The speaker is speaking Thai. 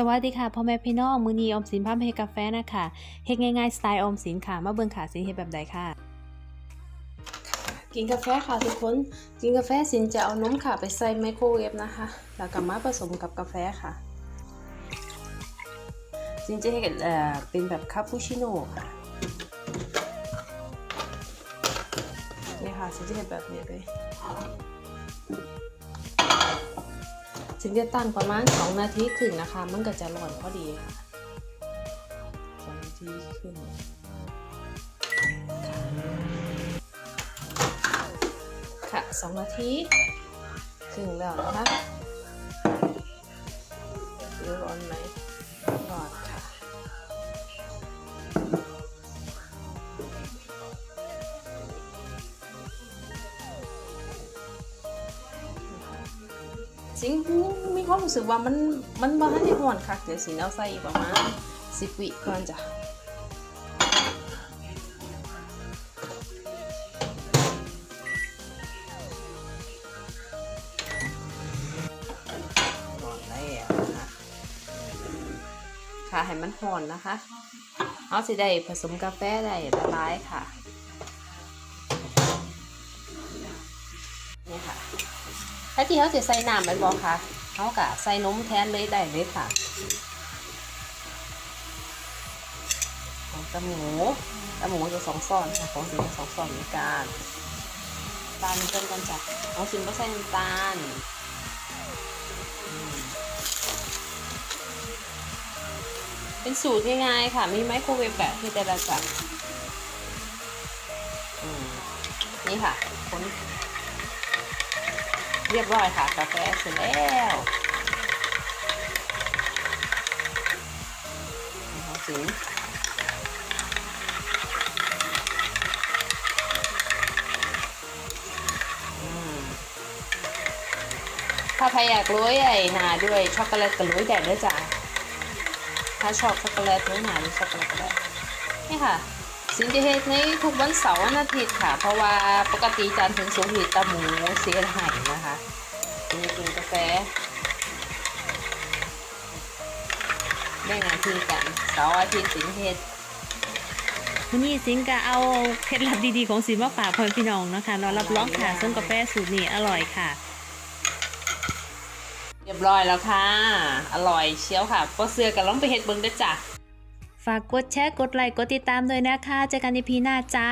สวัสดีค่ะพ่อแม่พี่น้องมือนีออมสินพามเฮกาแฟนะคะเฮ็ดง่ายๆสไตล์ออมสินค่ะมาเบิ่งค่ะสินเฮแบบใดค่ะ กินกาแฟค่ะทุกคนกินกาแฟสินจะเอานมค่ะไปใส่ไมโครเวฟนะคะ แล้วก็มาผสมกับกาแฟค่ะ สินจะเฮ็ดเป็นแบบคาปูชิโน่ค่ะนี่ค่ะสินจะเฮ็ดแบบนี้เลย สินจะตั้งประมาณ 2 นาทีครึ่งนะคะ มันก็จะร้อนพอดีค่ะสองนาทีครึ่งค่ะสองนาทีครึ่งแล้วนะคะดูร้อนไหมร้อน สิงมีความรู้สึกว่ามันมันบ้านในห่อนคักเดี๋ยวสิเอาใส่อีกประมาณสิบวิก่อนจ้ะหอนแล้วนะคะค่ะให้มันห่อนนะคะ เอาสิได้ผสมกาแฟได้ละลายค่ะ ถ้าที่เขาจะใส่น้ำไปบอกค่ะเขากะใส่นมแทนเลยได้เลยค่ะของตะหมูตะหมูจะสองซ้อนค่ะของสิงจะสองซ้อนเหมือนกันตาลเพิ่มกันจ้ะของสิงก็ใส่น้ำตาลเป็นสูตรง่ายๆค่ะ มีไมโครเวฟแบบที่แต่ละจ้ะนี่ค่ะคน เรียบร้อยค่ะ กาแฟเสร็จแล้วสิอืมถ้าใครอยากโรยไอ้หนาด้วยช็อกโกแลตก็โรยแดดด้วยจ้ะถ้าชอบช็อกโกแลตโรยหนาด้วยช็อกโกแลตก็ได้นี่ค่ะ สินจะเฮ็ดในทุกวันเสาร์วันอาทิตย์ค่ะ เพราะว่าปกติจันทร์ถึงศุกร์ผิดตาหมูเสียหายนะคะสินจะกินกาแฟได้งานทีกันเสาร์อาทิตย์สินเฮ็ดวันนี้สิงก็เอาเคล็ดลับดีๆของสินมาฝากพ่อพี่น้องนะคะเนอนรับรองค่ะส้มกาแฟสูตรนี้อร่อยค่ะ เรียบร้อยแล้วค่ะ อร่อยเชียวค่ะก็เสือกันลองไปเฮ็ดเบิ่งเด้อจ้ะ ฝากกดแชร์กดไลค์กดติดตามด้วยนะคะเจอกันในพีหน้าจ้า